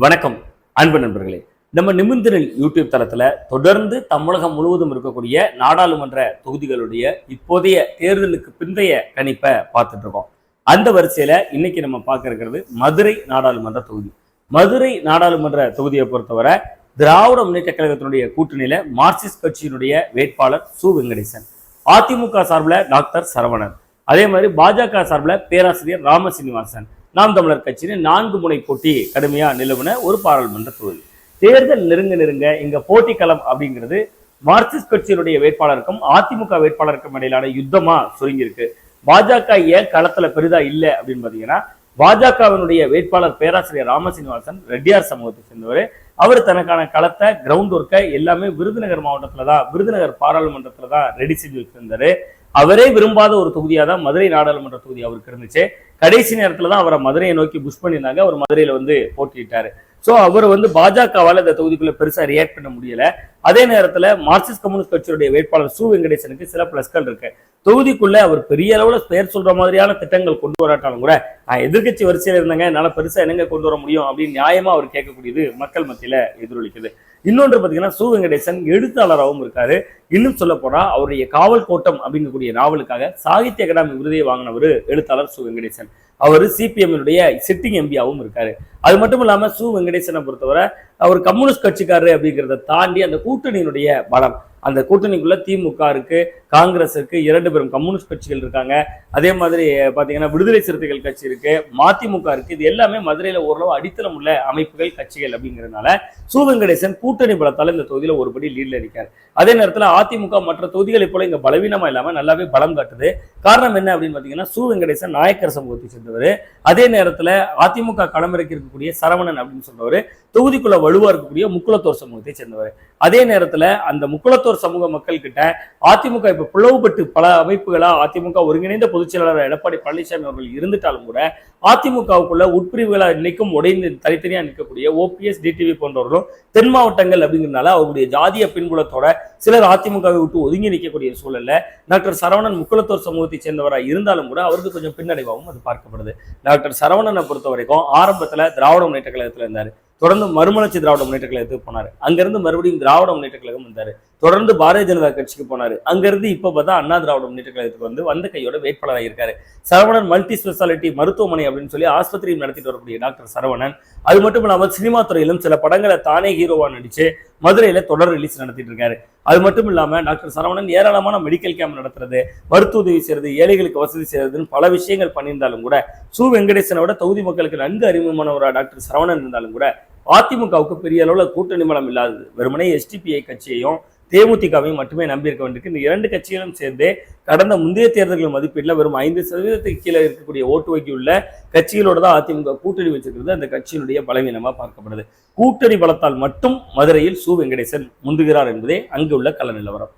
வணக்கம் அன்பு நண்பர்களே. நம்ம நிமிந்திரல் யூடியூப் தளத்தில் தொடர்ந்து தமிழகம் முழுவதும் இருக்கக்கூடிய நாடாளுமன்ற தொகுதிகளுடைய இப்போதைய தேர்தலுக்கு பிந்தைய கணிப்பை பார்த்துட்டு இருக்கோம். அந்த வரிசையில இன்னைக்கு நம்ம பார்க்க இருக்கிறது மதுரை நாடாளுமன்ற தொகுதி. மதுரை நாடாளுமன்ற தொகுதியை பொறுத்தவரை திராவிட முன்னேற்ற கழகத்தினுடைய கூட்டணியில மார்க்சிஸ்ட் கட்சியினுடைய வேட்பாளர் சு. வெங்கடேசன் அதிமுக சார்பில் டாக்டர் சரவணன் அதே மாதிரி பாஜக சார்பில் பேராசிரியர் ராம சீனிவாசன் நாம் தமிழர் கட்சியின் நான்கு முனை போட்டி கடுமையா நிலவுன ஒரு பாராளுமன்ற தொகுதி. தேர்தல் நெருங்க நெருங்க இங்க போட்டி களம் அப்படிங்கிறது மார்க்சிஸ்ட் கட்சியினுடைய வேட்பாளருக்கும் அதிமுக வேட்பாளருக்கும் இடையிலான யுத்தமா சுருங்கியிருக்கு. பாஜக ஏன் களத்துல பெரிதா இல்லை அப்படின்னு பாத்தீங்கன்னா பாஜகவினுடைய வேட்பாளர் பேராசிரியர் ராமசீனிவாசன் ரெட்டியார் சமூகத்தை சேர்ந்தவர். அவர் தனக்கான களத்தை கிரவுண்ட் ஒர்க்கை எல்லாமே விருதுநகர் மாவட்டத்துல தான் விருதுநகர் பாராளுமன்றத்துல தான் ரெடி செஞ்சு வச்சிருந்தாரு. அவரே விரும்பாத ஒரு தொகுதியா தான் மதுரை நாடாளுமன்ற தொகுதி அவருக்கு இருந்துச்சு. கடைசி நேரத்துல தான் அவரை மதுரையை நோக்கி புஷ் பண்ணியிருந்தாங்க. அவர் மதுரையில வந்து போட்டியிட்டாரு. ஸோ அவர் வந்து பாஜகவால் இந்த தொகுதிக்குள்ள பெருசாக ரியாக்ட் பண்ண முடியல. அதே நேரத்தில் மார்க்சிஸ்ட் கம்யூனிஸ்ட் கட்சியுடைய வேட்பாளர் சு வெங்கடேசனுக்கு சில பிளஸ்கள் இருக்கு. தொகுதிக்குள்ள அவர் பெரிய அளவில் பெயர் சொல்ற மாதிரியான திட்டங்கள் கொண்டு வராட்டாலும் கூட நான் எதிர்க்கட்சி வரிசையில் இருந்தேங்க. என்னால் பெருசாக என்னங்க கொண்டு வர முடியும் அப்படின்னு நியாயமாக அவர் கேட்கக்கூடியது மக்கள் மத்தியில் எதிரொலிக்குது. இன்னொன்று பார்த்தீங்கன்னா சு வெங்கடேசன் எழுத்தாளராகவும் இருக்காரு. இன்னும் சொல்ல போனால் அவருடைய காவல் கோட்டம் அப்படிங்கக்கூடிய நாவலுக்காக சாகித்ய அகாடமி விருதை வாங்கினவர் எழுத்தாளர் சு வெங்கடேசன். அவர் சிபிஎம்னுடைய சிட்டிங் எம்பியாவும் இருக்காரு. அது மட்டும் இல்லாமல் சு வெங்கடேசனை பொறுத்தவரை அவர் கம்யூனிஸ்ட் கட்சிக்காரரு அப்படிங்கிறத தாண்டி அந்த கூட்டணியினுடைய பலம். அந்த கூட்டணிக்குள்ள திமுக இருக்கு. காங்கிரஸ் இருக்கு இரண்டு பேரும் கம்யூனிஸ்ட் கட்சிகள் இருக்காங்க. அதே மாதிரி பாத்தீங்கன்னா விடுதலை சிறுத்தைகள் கட்சி இருக்கு மதிமுக இருக்கு. இது எல்லாமே மதுரையில ஓரளவு அடித்தளம் உள்ள அமைப்புகள் கட்சிகள் அப்படிங்கிறதுனால சு வெங்கடேசன் கூட்டணி பலத்தால இந்த தொகுதியில ஒருபடி லீட்ல இருக்கார் அதே நேரத்துல அதிமுக மற்ற தொகுதிகளை போல இங்க பலவீனமா இல்லாம நல்லாவே பலம் காட்டுது. காரணம் என்ன அப்படின்னு பாத்தீங்கன்னா சூ வெங்கடேசன் நாயக்கர் சமூகத்தை சேர்ந்தவர். அதே நேரத்துல அதிமுக களமிறக்கி இருக்கக்கூடிய சரவணன் அப்படின்னு சொல்றவர். தொகுதிக்குள்ள வலுவா இருக்கக்கூடிய முக்குளத்தோர் சமூகத்தை சேர்ந்தவர். அதே நேரத்துல அந்த முக்குளத்தோர் சமூக மக்கள் கிட்ட அதிமுக இப்போ பிளவுபட்டு பல அமைப்புகளா அதிமுக ஒருங்கிணைந்த பொதுச் செயலாளர் எடப்பாடி பழனிசாமி அவர்கள் இருந்துட்டாலும் கூட அதிமுகவுக்குள்ள உட்பிரிவுகளாக இன்னைக்கும் உடைந்து தனித்தனியாக நிற்கக்கூடிய ஓபிஎஸ் டிடிவி போன்றவர்களும் தென் மாவட்டங்கள் அப்படிங்கிறதுனால அவருடைய ஜாதிய பின்புலத்தோட சிலர் அதிமுகவை விட்டு ஒதுங்கி நிற்கக்கூடிய சூழல்ல டாக்டர் சரவணன் முக்குளத்தோர் சமூகத்தை சேர்ந்தவராக இருந்தாலும் கூட அவருக்கு கொஞ்சம் பின்னடைவாகவும் அது பார்க்கப்படுது. டாக்டர் சரவணனை பொறுத்த வரைக்கும் ஆரம்பத்தில் திராவிட முன்னேற்ற கழகத்தில் இருந்தார். தொடர்ந்து மறுமலர்ச்சி திராவிட முன்னேற்ற கழகத்துக்கு போனாரு. அங்கிருந்து மறுபடியும் திராவிட முன்னேற்ற கழகம் வந்தார். தொடர்ந்து பாரதிய ஜனதா கட்சிக்கு போனார். அங்கிருந்து இப்போ பார்த்தா அண்ணா திராவிட முன்னேற்ற கழகத்துக்கு வந்து வந்த கையோட வேட்பாளராக இருக்காரு. சரவணன் மல்டி ஸ்பெஷாலிட்டி மருத்துவமனை அப்படின்னு சொல்லி ஆஸ்பத்திரியும் நடத்திட்டு வரக்கூடிய டாக்டர் சரவணன். அது மட்டும் இல்லாமல் சினிமா துறையிலும் சில படங்களை தானே ஹீரோவாக நடிச்சு மதுரையில் தொடர் ரிலீஸ் நடத்திட்டு இருக்காரு. அது மட்டும் இல்லாமல் டாக்டர் சரவணன் ஏராளமான மெடிக்கல் கேம்ப் நடத்துறது மருத்துவ உதவி செய்யறது ஏழைகளுக்கு வசதி செய்யறதுன்னு பல விஷயங்கள் பண்ணியிருந்தாலும் கூட சு. வெங்கடேசனை விட தொகுதி மக்களுக்கு நன்கு அறிமுகமானவராக டாக்டர் சரவணன் இருந்தாலும் கூட அதிமுகவுக்கு பெரிய அளவில் கூட்டணி பலம் இல்லாதது. வெறுமனே எஸ்டிபிஐ கட்சியையும் தேமுதிகவையும் மட்டுமே நம்பியிருக்க வேண்டியிருக்கு. இந்த இரண்டு கட்சிகளும் சேர்ந்தே கடந்த முந்தைய தேர்தல்கள் மதிப்பீட்டில் வெறும் ஐந்து சதவீதத்துக்கு கீழே இருக்கக்கூடிய ஓட்டு வங்கி உள்ள கட்சிகளோட தான் அதிமுக கூட்டணி வச்சிருக்கிறது. அந்த கட்சியினுடைய பலவீனமாக பார்க்கப்படுது. கூட்டணி பலத்தால் மட்டும் மதுரையில் சு வெங்கடேசன் முந்துகிறார் என்பதே அங்கு உள்ள கள நிலவரம்.